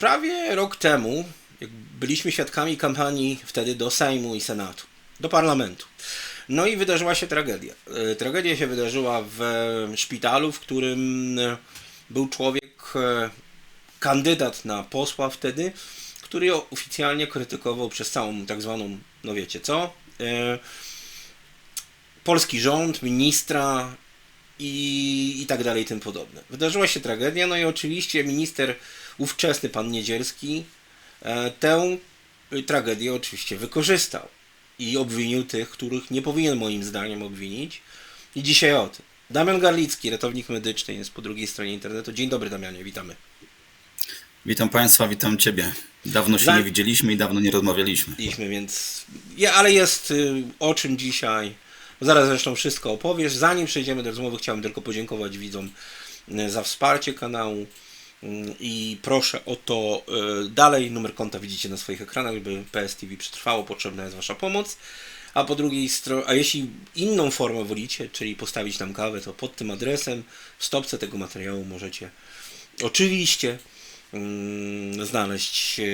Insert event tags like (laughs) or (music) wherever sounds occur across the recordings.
prawie rok temu byliśmy świadkami kampanii wtedy do Sejmu i Senatu, do parlamentu. No i wydarzyła się tragedia. E, Tragedia się wydarzyła w szpitalu, w którym e, był człowiek, e, kandydat na posła wtedy, który oficjalnie krytykował przez całą tak zwaną, no wiecie co, polski rząd, ministra i, i tak dalej i tym podobne. Wydarzyła się tragedia, no i oczywiście minister ówczesny, pan Niedzielski, e, tę tragedię oczywiście wykorzystał i obwinił tych, których nie powinien moim zdaniem obwinić. I dzisiaj o tym. Damian Garlicki, ratownik medyczny, jest po drugiej stronie internetu. Dzień dobry Damianie, witamy. Witam Państwa, witam Ciebie. Dawno się Za- nie widzieliśmy i dawno nie rozmawialiśmy. Mieliśmy, więc. Ja, ale jest y, o czym dzisiaj. Zaraz zresztą wszystko opowiesz. Zanim przejdziemy do rozmowy, chciałem tylko podziękować widzom y, za wsparcie kanału. Y, I proszę o to y, dalej. Numer konta widzicie na swoich ekranach, żeby PSTV przetrwało. Potrzebna jest Wasza pomoc. A po drugiej stronie, a jeśli inną formę wolicie, czyli postawić nam kawę, to pod tym adresem w stopce tego materiału możecie oczywiście mm, znaleźć e,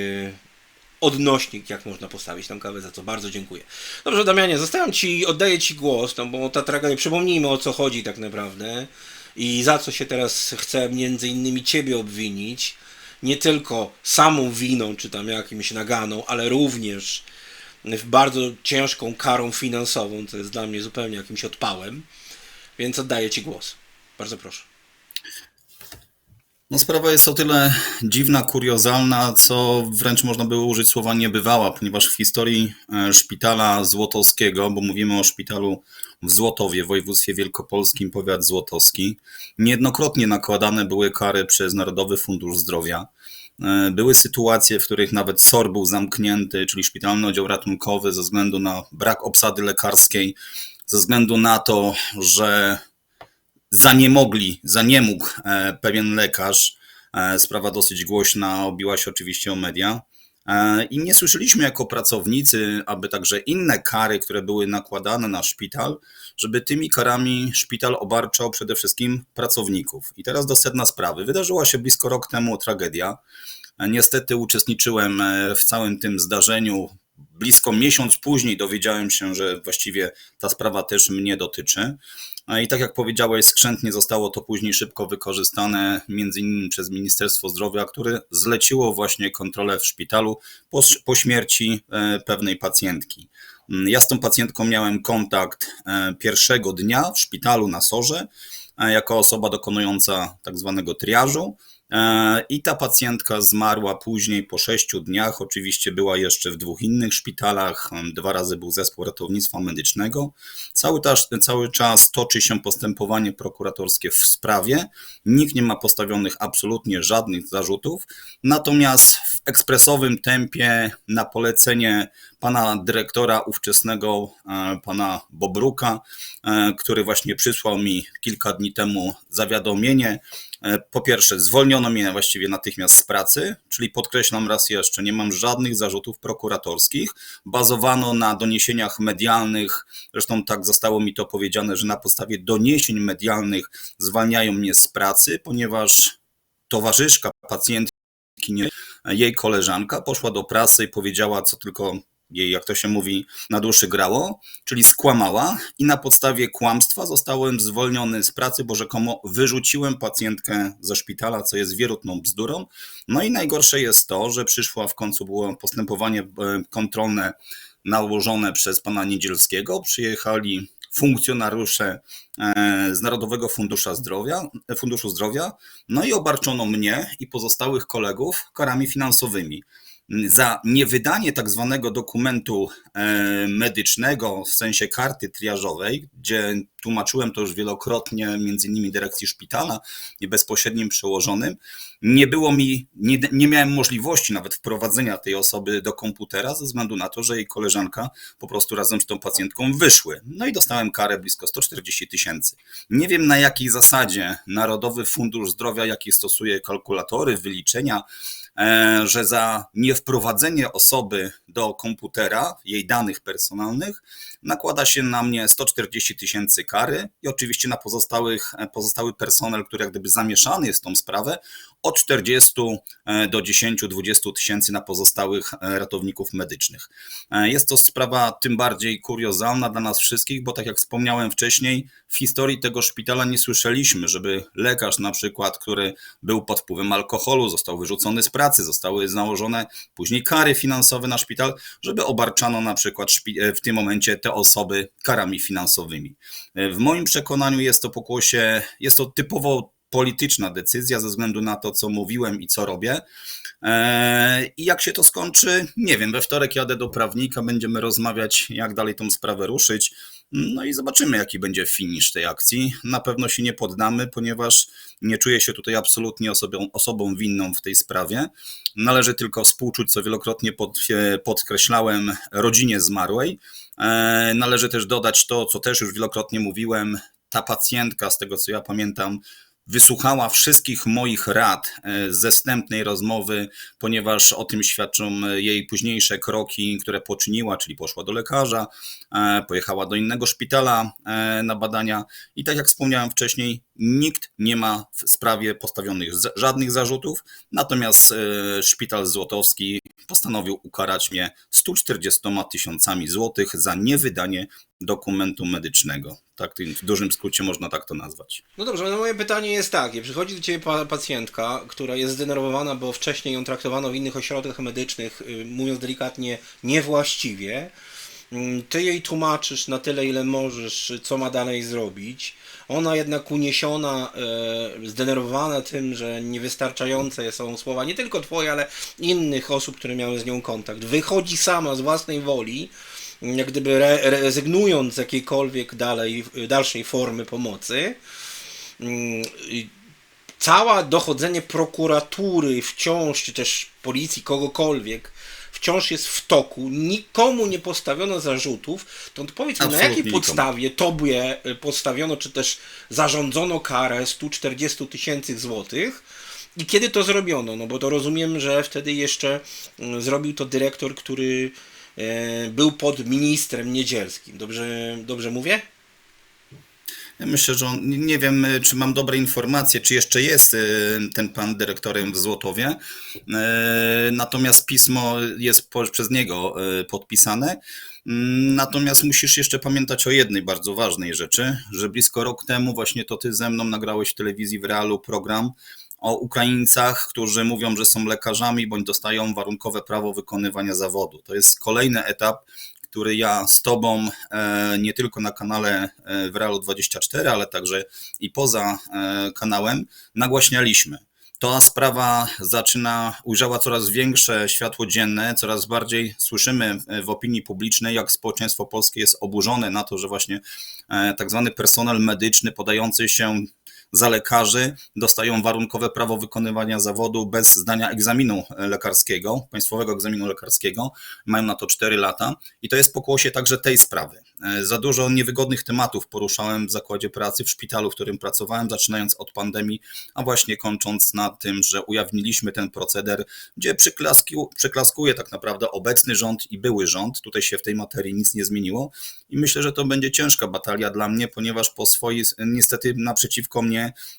odnośnik, jak można postawić tam kawę, za co bardzo dziękuję. Dobrze, Damianie, zostawiam Ci, oddaję Ci głos, no bo ta tragedia, przypomnijmy o co chodzi tak naprawdę i za co się teraz chce między innymi Ciebie obwinić, nie tylko samą winą, czy tam jakimś naganą, ale również bardzo ciężką karą finansową, co jest dla mnie zupełnie jakimś odpałem, więc oddaję Ci głos. Bardzo proszę. No sprawa jest o tyle dziwna, kuriozalna, co wręcz można było użyć słowa niebywała, ponieważ w historii e, szpitala złotowskiego, bo mówimy o szpitalu w Złotowie, w województwie wielkopolskim, powiat złotowski, niejednokrotnie nakładane były kary przez Narodowy Fundusz Zdrowia. E, Były sytuacje, w których nawet SOR był zamknięty, czyli szpitalny oddział ratunkowy, ze względu na brak obsady lekarskiej, ze względu na to, że zaniemogli, zaniemógł e, pewien lekarz. E, Sprawa dosyć głośna, obiła się oczywiście o media. E, I nie słyszeliśmy jako pracownicy, aby także inne kary, które były nakładane na szpital, żeby tymi karami szpital obarczał przede wszystkim pracowników. I teraz do sedna sprawy. Wydarzyła się blisko rok temu tragedia. Niestety uczestniczyłem w całym tym zdarzeniu. Blisko miesiąc później dowiedziałem się, że właściwie ta sprawa też mnie dotyczy. I tak jak powiedziałeś, skrzętnie zostało to później szybko wykorzystane, między innymi przez Ministerstwo Zdrowia, które zleciło właśnie kontrolę w szpitalu po, po śmierci e, pewnej pacjentki. Mm, Ja z tą pacjentką miałem kontakt e, pierwszego dnia w szpitalu na Sorze, e, jako osoba dokonująca tak zwanego triażu. E, I ta pacjentka zmarła później po sześciu dniach. Oczywiście była jeszcze w dwóch innych szpitalach. Dwa razy był zespół ratownictwa medycznego. Cały czas, cały czas toczy się postępowanie prokuratorskie w sprawie. Nikt nie ma postawionych absolutnie żadnych zarzutów. Natomiast w ekspresowym tempie na polecenie pana dyrektora ówczesnego, e, pana Bobruka, e, który właśnie przysłał mi kilka dni temu zawiadomienie. E, Po pierwsze, zwolniono mnie właściwie natychmiast z pracy, czyli podkreślam raz jeszcze, nie mam żadnych zarzutów prokuratorskich. Bazowano na doniesieniach medialnych, zresztą tak zostało mi to powiedziane, że na podstawie doniesień medialnych zwalniają mnie z pracy, ponieważ towarzyszka pacjentki, jej koleżanka, poszła do prasy i powiedziała, co tylko jej, jak to się mówi, na duszy grało, czyli skłamała i na podstawie kłamstwa zostałem zwolniony z pracy, bo rzekomo wyrzuciłem pacjentkę ze szpitala, co jest wierutną bzdurą. No i najgorsze jest to, że przyszła w końcu było postępowanie e, kontrolne nałożone przez pana Niedzielskiego. Przyjechali funkcjonariusze e, z Narodowego Funduszu Zdrowia, Funduszu Zdrowia, no i obarczono mnie i pozostałych kolegów karami finansowymi za niewydanie tak zwanego dokumentu e, medycznego w sensie karty triażowej, gdzie tłumaczyłem to już wielokrotnie, między innymi dyrekcji szpitala i bezpośrednim przełożonym, nie było mi, nie, nie miałem możliwości nawet wprowadzenia tej osoby do komputera ze względu na to, że jej koleżanka po prostu razem z tą pacjentką wyszły. No i dostałem karę blisko 140 tysięcy. Nie wiem na jakiej zasadzie Narodowy Fundusz Zdrowia, jakie stosuje kalkulatory, wyliczenia, że za niewprowadzenie osoby do komputera, jej danych personalnych, nakłada się na mnie 140 tysięcy kary i oczywiście na pozostałych, pozostały personel, który jak gdyby zamieszany jest w tą sprawę, od 40 do 10-20 tysięcy na pozostałych ratowników medycznych. Jest to sprawa tym bardziej kuriozalna dla nas wszystkich, bo tak jak wspomniałem wcześniej, w historii tego szpitala nie słyszeliśmy, żeby lekarz na przykład, który był pod wpływem alkoholu, został wyrzucony z pracy, zostały nałożone później kary finansowe na szpital, żeby obarczano na przykład w tym momencie te osoby karami finansowymi. W moim przekonaniu jest to pokłosie, jest to typowo polityczna decyzja ze względu na to, co mówiłem i co robię. Eee, I jak się to skończy, nie wiem. We wtorek jadę do prawnika, będziemy rozmawiać, jak dalej tą sprawę ruszyć. No i zobaczymy, jaki będzie finisz tej akcji. Na pewno się nie poddamy, ponieważ nie czuję się tutaj absolutnie osobą, osobą winną w tej sprawie. Należy tylko współczuć, co wielokrotnie pod, podkreślałem, rodzinie zmarłej. Eee, należy też dodać to, co też już wielokrotnie mówiłem. Ta pacjentka, z tego co ja pamiętam, wysłuchała wszystkich moich rad e, ze wstępnej rozmowy, ponieważ o tym świadczą e, jej późniejsze kroki, które poczyniła, czyli poszła do lekarza, e, pojechała do innego szpitala na badania. I tak jak wspomniałem wcześniej, nikt nie ma w sprawie postawionych żadnych zarzutów, natomiast szpital złotowski postanowił ukarać mnie 140 tysiącami złotych za niewydanie dokumentu medycznego. Tak, w dużym skrócie można tak to nazwać. No dobrze, no moje pytanie jest takie. Przychodzi do Ciebie pacjentka, która jest zdenerwowana, bo wcześniej ją traktowano w innych ośrodkach medycznych, y, mówiąc delikatnie, niewłaściwie. Mm, ty jej tłumaczysz na tyle, ile możesz, co ma dalej zrobić. Ona jednak uniesiona, e, zdenerwowana tym, że niewystarczające są słowa nie tylko Twoje, ale innych osób, które miały z nią kontakt. Wychodzi sama z własnej woli, jak gdyby re, rezygnując z jakiejkolwiek dalej, dalszej formy pomocy. Mm, cała dochodzenie prokuratury wciąż, czy też policji, kogokolwiek, wciąż jest w toku, nikomu nie postawiono zarzutów, to powiedz mi, na jakiej nikomu. podstawie tobie e, postawiono, czy też zarządzono karę 140 tysięcy złotych i kiedy to zrobiono? No bo to rozumiem, że wtedy jeszcze mm, zrobił to dyrektor, który e, był pod ministrem Niedzielskim. Dobrze, dobrze mówię? Myślę, że on, nie wiem, y, czy mam dobre informacje, czy jeszcze jest y, ten pan dyrektorem w Złotowie. Y, natomiast pismo jest przez niego podpisane. Mm, natomiast musisz jeszcze pamiętać o jednej bardzo ważnej rzeczy, że blisko rok temu właśnie to ty ze mną nagrałeś w telewizji w realu program o Ukraińcach, którzy mówią, że są lekarzami bądź dostają warunkowe prawo wykonywania zawodu. To jest kolejny etap który ja z Tobą e, nie tylko na kanale e, w Realu 24, ale także i poza e, kanałem nagłaśnialiśmy. Ta sprawa zaczyna, ujrzała coraz większe światło dzienne, coraz bardziej słyszymy w opinii publicznej, jak społeczeństwo polskie jest oburzone na to, że właśnie tak zwany personel medyczny podający się za lekarzy dostają warunkowe prawo wykonywania zawodu bez zdania egzaminu lekarskiego, państwowego egzaminu lekarskiego. Mają na to 4 lata i to jest pokłosie także tej sprawy. E, za dużo niewygodnych tematów poruszałem w zakładzie pracy, w szpitalu, w którym pracowałem, zaczynając od pandemii, a właśnie kończąc na tym, że ujawniliśmy ten proceder, gdzie przyklaskuje tak naprawdę obecny rząd i były rząd. Tutaj się w tej materii nic nie zmieniło i myślę, że to będzie ciężka batalia dla mnie, ponieważ po swojej, niestety naprzeciwko mnie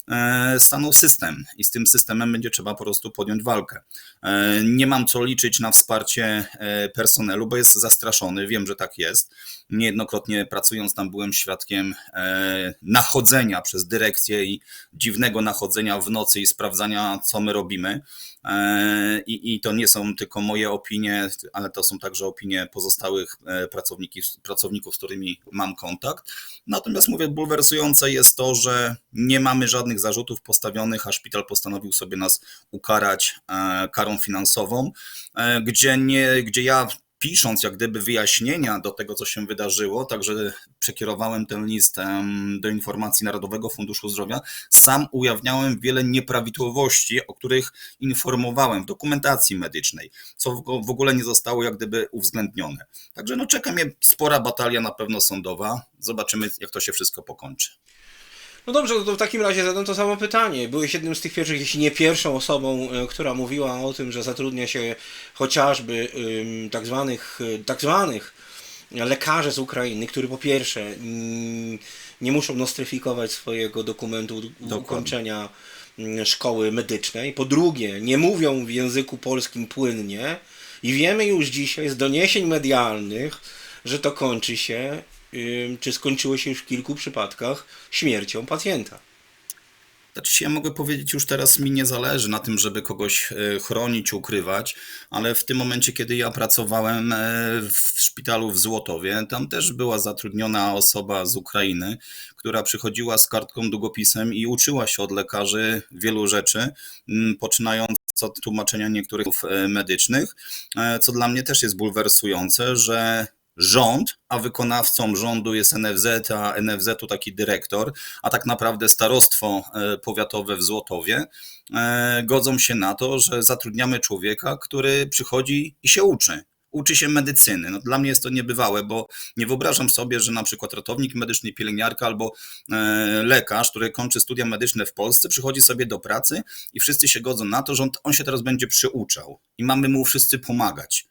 e, stanął system i z tym systemem będzie trzeba po prostu podjąć walkę. E, nie mam co liczyć na wsparcie personelu, bo jest zastraszony, wiem, że tak jest. Niejednokrotnie pracując tam byłem świadkiem e, nachodzenia przez dyrekcję i dziwnego nachodzenia w nocy i sprawdzania, co my robimy. E, I, I to nie są tylko moje opinie, ale to są także opinie pozostałych e, pracowników, z którymi mam kontakt. Natomiast mówię, bulwersujące jest to, że nie mamy żadnych zarzutów postawionych, a szpital postanowił sobie nas ukarać karą finansową, gdzie, nie, gdzie ja pisząc jak gdyby wyjaśnienia do tego, co się wydarzyło, także przekierowałem ten list do informacji Narodowego Funduszu Zdrowia, sam ujawniałem wiele nieprawidłowości, o których informowałem w dokumentacji medycznej, co w ogóle nie zostało jak gdyby uwzględnione. Także no czeka mnie spora batalia na pewno sądowa. Zobaczymy, jak to się wszystko pokończy. No dobrze, no to w takim razie zadam to samo pytanie. Byłeś jednym z tych pierwszych, jeśli nie pierwszą osobą, e, która mówiła o tym, że zatrudnia się chociażby tak zwanych, y, tak zwanych lekarzy z Ukrainy, którzy po pierwsze mm, nie muszą nostryfikować swojego dokumentu ukończenia mm, szkoły medycznej, po drugie nie mówią w języku polskim płynnie. I wiemy już dzisiaj z doniesień medialnych, że to kończy się, czy skończyło się już w kilku przypadkach śmiercią pacjenta. Znaczy ja mogę powiedzieć, już teraz mi nie zależy na tym, żeby kogoś e, chronić, ukrywać, ale w tym momencie, kiedy ja pracowałem e, w szpitalu w Złotowie, tam też była zatrudniona osoba z Ukrainy, która przychodziła z kartką, długopisem i uczyła się od lekarzy wielu rzeczy, poczynając od tłumaczenia niektórych e, medycznych, co dla mnie też jest bulwersujące, że rząd, a wykonawcą rządu jest NFZ, a NFZ to taki dyrektor, a tak naprawdę starostwo e, powiatowe w Złotowie, e, godzą się na to, że zatrudniamy człowieka, który przychodzi i się uczy. Uczy się medycyny. No, dla mnie jest to niebywałe, bo nie wyobrażam sobie, że na przykład ratownik medyczny, pielęgniarka albo e, lekarz, który kończy studia medyczne w Polsce, przychodzi sobie do pracy i wszyscy się godzą na to, że on, on się teraz będzie przyuczał i mamy mu wszyscy pomagać.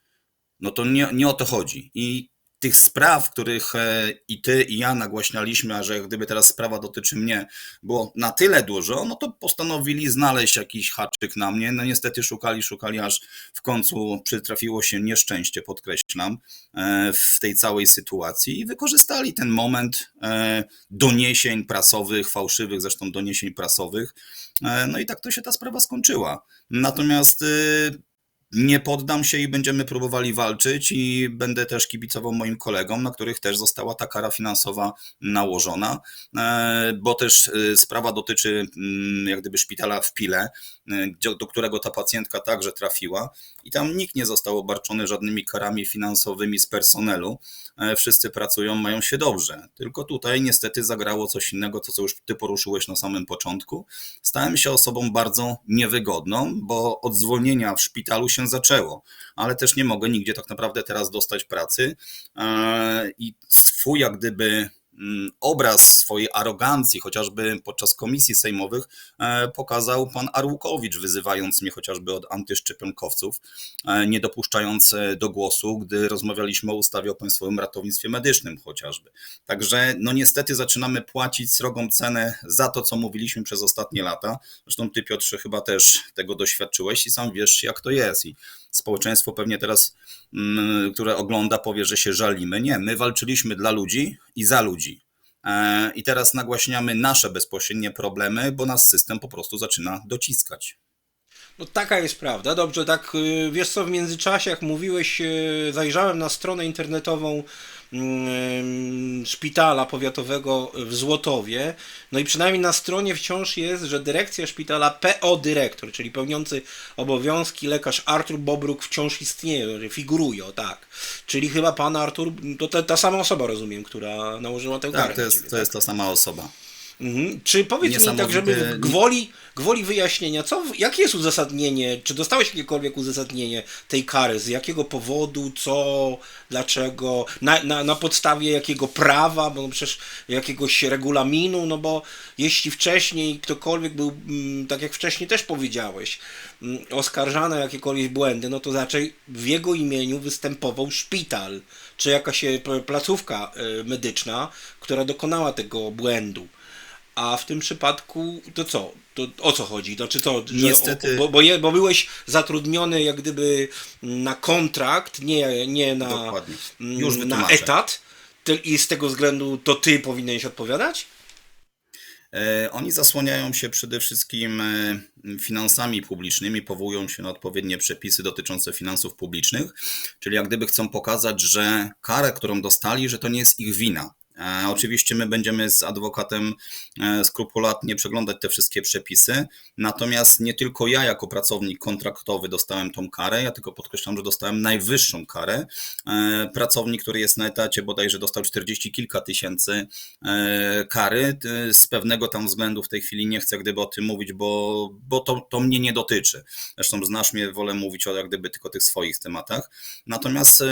No to nie, nie o to chodzi. I tych spraw, których e, i ty, i ja nagłaśnialiśmy, a że gdyby teraz sprawa dotyczy mnie, było na tyle dużo, no to postanowili znaleźć jakiś haczyk na mnie. No niestety szukali, szukali, aż w końcu przytrafiło się nieszczęście, podkreślam, e, w tej całej sytuacji i wykorzystali ten moment e, doniesień prasowych, fałszywych zresztą doniesień prasowych. No i tak to się ta sprawa skończyła. Natomiast nie poddam się i będziemy próbowali walczyć i będę też kibicował moim kolegom, na których też została ta kara finansowa nałożona, e, bo też e, sprawa dotyczy mm, jak gdyby szpitala w Pile, e, do którego ta pacjentka także trafiła i tam nikt nie został obarczony żadnymi karami finansowymi z personelu. Wszyscy pracują, mają się dobrze. Tylko tutaj niestety zagrało coś innego, to co już ty poruszyłeś na samym początku. Stałem się osobą bardzo niewygodną, bo od zwolnienia w szpitalu się zaczęło, ale też nie mogę nigdzie tak naprawdę teraz dostać pracy. I swój jak gdyby obraz swojej arogancji, chociażby podczas komisji sejmowych, e, pokazał pan Arłukowicz, wyzywając mnie chociażby od antyszczepionkowców, e, nie dopuszczając e, do głosu, gdy rozmawialiśmy o ustawie o Państwowym Ratownictwie Medycznym chociażby. Także no niestety zaczynamy płacić srogą cenę za to, co mówiliśmy przez ostatnie lata. Zresztą ty Piotrze chyba też tego doświadczyłeś i sam wiesz jak to jest i społeczeństwo pewnie teraz, mm, które ogląda, powie, że się żalimy. Nie, my walczyliśmy dla ludzi i za ludzi. E, I teraz nagłaśniamy nasze bezpośrednie problemy, bo nas system po prostu zaczyna dociskać. No taka jest prawda. Dobrze, tak y, wiesz co, w międzyczasie jak mówiłeś, y, zajrzałem na stronę internetową szpitala powiatowego w Złotowie. No i przynajmniej na stronie wciąż jest, że dyrekcja szpitala PO dyrektor, czyli pełniący obowiązki lekarz Artur Bobruk wciąż istnieje, figuruje, tak. Czyli chyba pan Artur, to ta, ta sama osoba rozumiem, która nałożyła tę karę. Tak, to na jest, ciebie, to jest ta sama osoba. Mhm. Czy powiedz mi tak, żeby gwoli, gwoli wyjaśnienia, co, jakie jest uzasadnienie, czy dostałeś jakiekolwiek uzasadnienie tej kary, z jakiego powodu, co, dlaczego, na, na, na podstawie jakiego prawa, bo przecież jakiegoś regulaminu, no bo jeśli wcześniej ktokolwiek był, mm, tak jak wcześniej też powiedziałeś, mm, oskarżany o jakiekolwiek błędy, no to raczej w jego imieniu występował szpital, czy jakaś e, placówka e, medyczna, która dokonała tego błędu. A w tym przypadku to co? To o co chodzi? Znaczy to, że, Niestety- bo, bo, je, bo byłeś zatrudniony jak gdyby na kontrakt, nie, nie na, Dokładnie. Już na wytłumaczę. etat i z tego względu to ty powinieneś odpowiadać? E, Oni zasłaniają się przede wszystkim e, finansami publicznymi, powołują się na odpowiednie przepisy dotyczące finansów publicznych, czyli jak gdyby chcą pokazać, że karę, którą dostali, że to nie jest ich wina. E, Oczywiście my będziemy z adwokatem e, skrupulatnie przeglądać te wszystkie przepisy, natomiast nie tylko ja jako pracownik kontraktowy dostałem tą karę, ja tylko podkreślam, że dostałem najwyższą karę. E, Pracownik, który jest na etacie bodajże dostał 40 kilka tysięcy kary, z pewnego tam względu w tej chwili nie chcę gdyby o tym mówić, bo, bo to, to mnie nie dotyczy. Zresztą znasz mnie, wolę mówić o jak gdyby tylko tych swoich tematach. Natomiast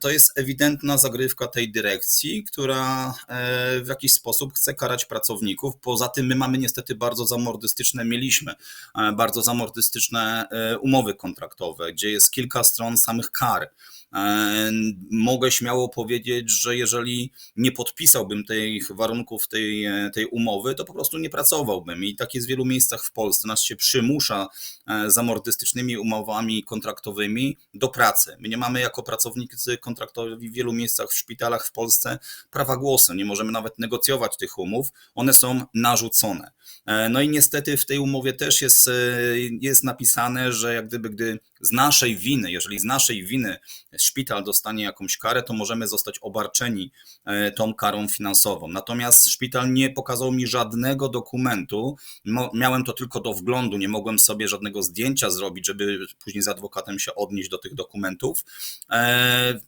to jest ewidentna zagrywka tej dyrekcji, która e, w jakiś sposób chce karać pracowników. Poza tym my mamy niestety bardzo zamordystyczne, mieliśmy e, bardzo zamordystyczne e, umowy kontraktowe, gdzie jest kilka stron samych kar. E, Mogę śmiało powiedzieć, że jeżeli nie podpisałbym tych warunków tej, e, tej umowy, to po prostu nie pracowałbym. I tak jest w wielu miejscach w Polsce. Nas się przymusza e, zamordystycznymi umowami kontraktowymi do pracy. My nie mamy jako pracownicy kontraktowi w wielu miejscach w szpitalach w Polsce prawa głosu. Nie możemy nawet negocjować tych umów. One są narzucone. No i niestety w tej umowie też jest, jest napisane, że jak gdyby gdy z naszej winy, jeżeli z naszej winy szpital dostanie jakąś karę, to możemy zostać obarczeni e, tą karą finansową. Natomiast szpital nie pokazał mi żadnego dokumentu. Miałem to tylko do wglądu, nie mogłem sobie żadnego zdjęcia zrobić, żeby później z adwokatem się odnieść do tych dokumentów. E,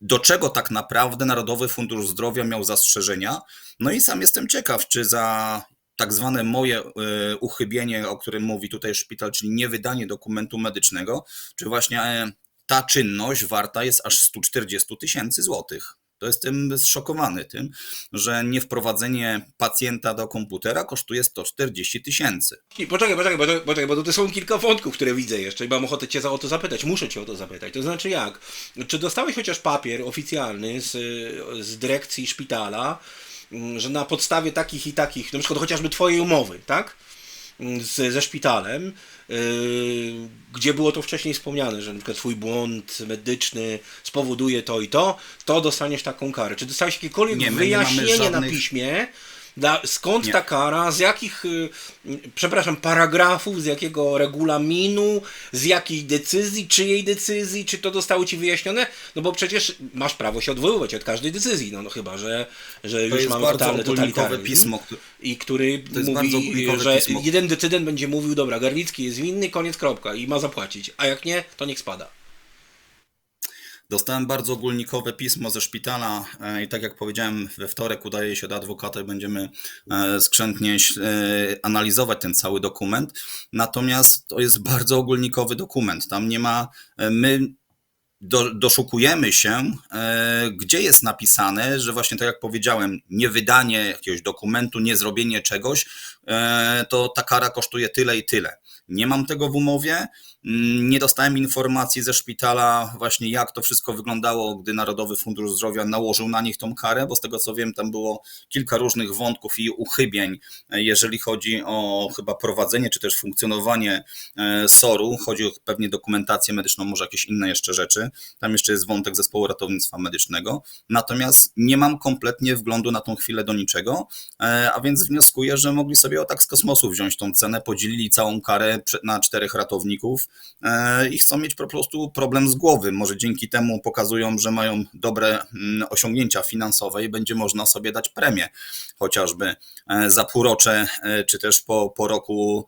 Do czego tak naprawdę Narodowy Fundusz Zdrowia miał zastrzeżenia? No i sam jestem ciekaw, czy za tak zwane moje e, uchybienie, o którym mówi tutaj szpital, czyli niewydanie dokumentu medycznego, czy właśnie ta czynność warta jest aż 140 tysięcy złotych. To jestem zszokowany tym, że niewprowadzenie pacjenta do komputera kosztuje 140 tysięcy. Poczekaj, poczekaj, poczekaj, bo tutaj są kilka wątków, które widzę jeszcze i mam ochotę Cię o to zapytać. Muszę Cię o to zapytać. To znaczy jak? Czy dostałeś chociaż papier oficjalny z, z dyrekcji szpitala, mm, że na podstawie takich i takich, na przykład chociażby Twojej umowy, tak? Mm, Z, ze szpitalem, yy, gdzie było to wcześniej wspomniane, że na przykład Twój błąd medyczny spowoduje to i to, to dostaniesz taką karę. Czy dostałeś jakiekolwiek Nie, wyjaśnienie na żadnych- piśmie, da, skąd Nie. ta kara, z jakich, y, przepraszam, paragrafów, z jakiego regulaminu, z jakiej decyzji, czyjej decyzji, czy to zostało ci wyjaśnione? No bo przecież masz prawo się odwoływać od każdej decyzji, no, no chyba, że, że już jest mamy ogólnikowe totalitaryzm. pismo, I który To mówi, że pismo. jeden decydent będzie mówił, dobra, Garlicki jest winny, koniec, kropka i ma zapłacić, a jak nie, to niech spada. Dostałem bardzo ogólnikowe pismo ze szpitala e, i tak jak powiedziałem, we wtorek udaje się do adwokata i będziemy e, skrzętnie e, analizować ten cały dokument. Natomiast to jest bardzo ogólnikowy dokument. Tam nie ma, my do, doszukujemy się, gdzie jest napisane, że właśnie tak jak powiedziałem, niewydanie jakiegoś dokumentu, nie zrobienie czegoś, to ta kara kosztuje tyle i tyle. Nie mam tego w umowie, mm, nie dostałem informacji ze szpitala właśnie jak to wszystko wyglądało, gdy Narodowy Fundusz Zdrowia nałożył na nich tą karę, bo z tego co wiem tam było kilka różnych wątków i uchybień, e, jeżeli chodzi o chyba prowadzenie czy też funkcjonowanie e, SOR-u, chodzi o pewnie dokumentację medyczną, może jakieś inne jeszcze rzeczy. Tam jeszcze jest wątek zespołu ratownictwa medycznego. Natomiast nie mam kompletnie wglądu na tą chwilę do niczego, e, a więc wnioskuję, że mogli sobie o tak z kosmosu wziąć tą cenę, podzielili całą karę na czterech ratowników e, i chcą mieć po prostu problem z głowy. Może dzięki temu pokazują, że mają dobre mm, osiągnięcia finansowe i będzie można sobie dać premię, chociażby e, za półrocze, e, czy też po, po roku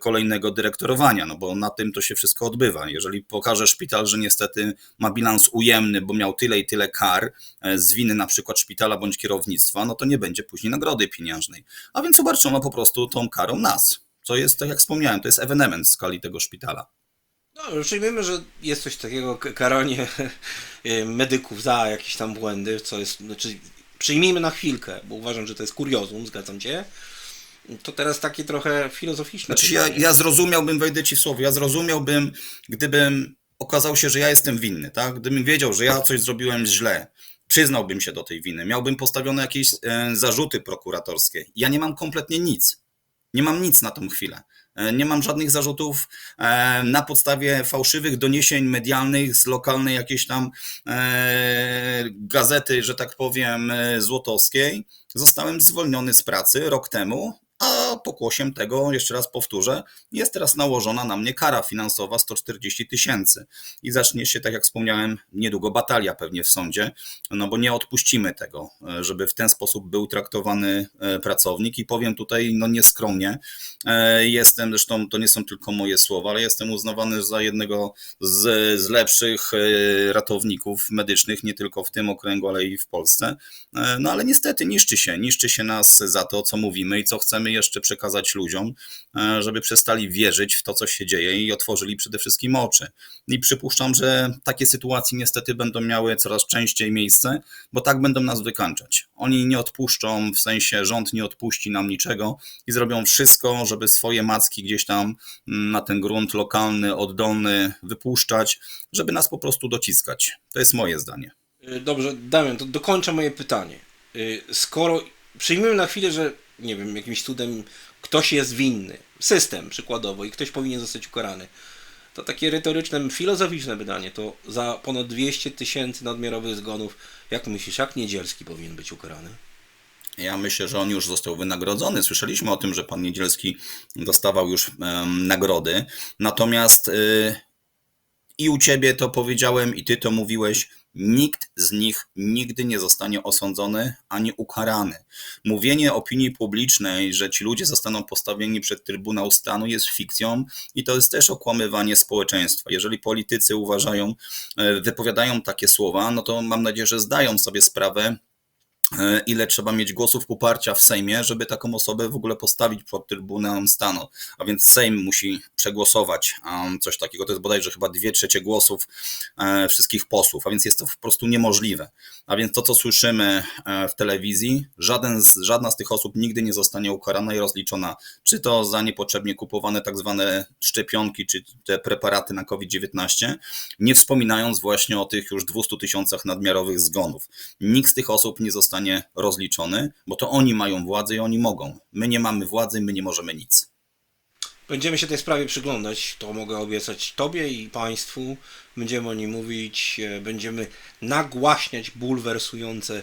kolejnego dyrektorowania, no bo na tym to się wszystko odbywa. Jeżeli pokaże szpital, że niestety ma bilans ujemny, bo miał tyle i tyle kar z winy na przykład szpitala bądź kierownictwa, no to nie będzie później nagrody pieniężnej. A więc obarczono po prostu tą karą nas, co jest, tak jak wspomniałem, to jest ewenement w skali tego szpitala. No, przyjmijmy, że jest coś takiego, karanie e, (laughs) medyków za jakieś tam błędy, co jest, znaczy przyjmijmy na chwilkę, bo uważam, że to jest kuriozum, zgadzam cię. To teraz takie trochę filozoficzne Znaczy ja, ja zrozumiałbym, wejdę ci w słowo, ja zrozumiałbym, gdybym okazał się, że ja jestem winny, tak? Gdybym wiedział, że ja coś zrobiłem źle, przyznałbym się do tej winy, miałbym postawione jakieś e, zarzuty prokuratorskie. Ja nie mam kompletnie nic. Nie mam nic na tą chwilę. E, Nie mam żadnych zarzutów e, na podstawie fałszywych doniesień medialnych z lokalnej jakiejś tam e, gazety, że tak powiem, złotowskiej. Zostałem zwolniony z pracy rok temu, pokłosiem tego, jeszcze raz powtórzę, jest teraz nałożona na mnie kara finansowa 140 tysięcy. I zacznie się, tak jak wspomniałem, niedługo batalia pewnie w sądzie, no bo nie odpuścimy tego, żeby w ten sposób był traktowany e, pracownik. I powiem tutaj, no nieskromnie, e, jestem, zresztą to nie są tylko moje słowa, ale jestem uznawany za jednego z, z lepszych e, ratowników medycznych, nie tylko w tym okręgu, ale i w Polsce. No ale niestety niszczy się, niszczy się nas za to, co mówimy i co chcemy jeszcze przekazać ludziom, e, żeby przestali wierzyć w to, co się dzieje i otworzyli przede wszystkim oczy. I przypuszczam, że takie sytuacje niestety będą miały coraz częściej miejsce, bo tak będą nas wykańczać. Oni nie odpuszczą, w sensie rząd nie odpuści nam niczego i zrobią wszystko, żeby swoje macki gdzieś tam mm, na ten grunt lokalny, oddolny wypuszczać, żeby nas po prostu dociskać. To jest moje zdanie. Dobrze, Damian, to dokończę moje pytanie. Y, Skoro przyjmujemy na chwilę, że nie wiem, jakimś cudem ktoś jest winny, system przykładowo, i ktoś powinien zostać ukarany, to takie retoryczne, filozoficzne pytanie, to za ponad 200 tysięcy nadmiarowych zgonów, jak myślisz, jak Niedzielski powinien być ukarany? Ja myślę, że on już został wynagrodzony. Słyszeliśmy o tym, że pan Niedzielski dostawał już nagrody. Natomiast y, i u ciebie to powiedziałem, i ty to mówiłeś. Nikt z nich nigdy nie zostanie osądzony ani ukarany. Mówienie opinii publicznej, że ci ludzie zostaną postawieni przed Trybunał Stanu jest fikcją i to jest też okłamywanie społeczeństwa. Jeżeli politycy uważają, e, wypowiadają takie słowa, no to mam nadzieję, że zdają sobie sprawę, ile trzeba mieć głosów poparcia w Sejmie, żeby taką osobę w ogóle postawić pod Trybunałem Stanu. A więc Sejm musi przegłosować um, coś takiego. To jest bodajże chyba dwie trzecie głosów e, wszystkich posłów, a więc jest to po prostu niemożliwe. A więc to, co słyszymy e, w telewizji, żaden z, żadna z tych osób nigdy nie zostanie ukarana i rozliczona, czy to za niepotrzebnie kupowane tak zwane szczepionki, czy te preparaty na COVID-19, nie wspominając właśnie o tych już 200 tysiącach nadmiarowych zgonów. Nikt z tych osób nie zostanie rozliczony, bo to oni mają władzę i oni mogą. My nie mamy władzy, my nie możemy nic. Będziemy się tej sprawie przyglądać, to mogę obiecać Tobie i Państwu. Będziemy o nim mówić, e, będziemy nagłaśniać bulwersujące,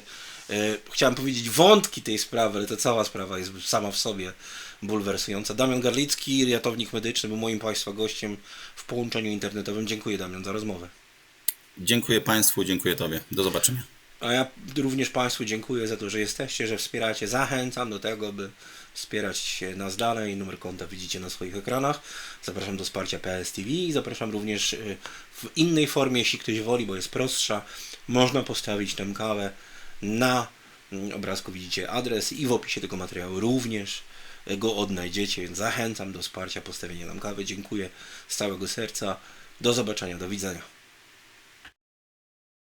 e, chciałem powiedzieć wątki tej sprawy, ale to cała sprawa jest sama w sobie bulwersująca. Damian Garlicki, ratownik medyczny, był moim Państwa gościem w połączeniu internetowym. Dziękuję Damian za rozmowę. Dziękuję Państwu, dziękuję Tobie. Do zobaczenia. A ja również Państwu dziękuję za to, że jesteście, że wspieracie. Zachęcam do tego, by wspierać nas dalej. Numer konta widzicie na swoich ekranach. Zapraszam do wsparcia PS TV i zapraszam również y, w innej formie, jeśli ktoś woli, bo jest prostsza. Można postawić tę kawę na mm, obrazku widzicie adres i w opisie tego materiału również go odnajdziecie, więc zachęcam do wsparcia postawienia nam kawy. Dziękuję z całego serca. Do zobaczenia, do widzenia.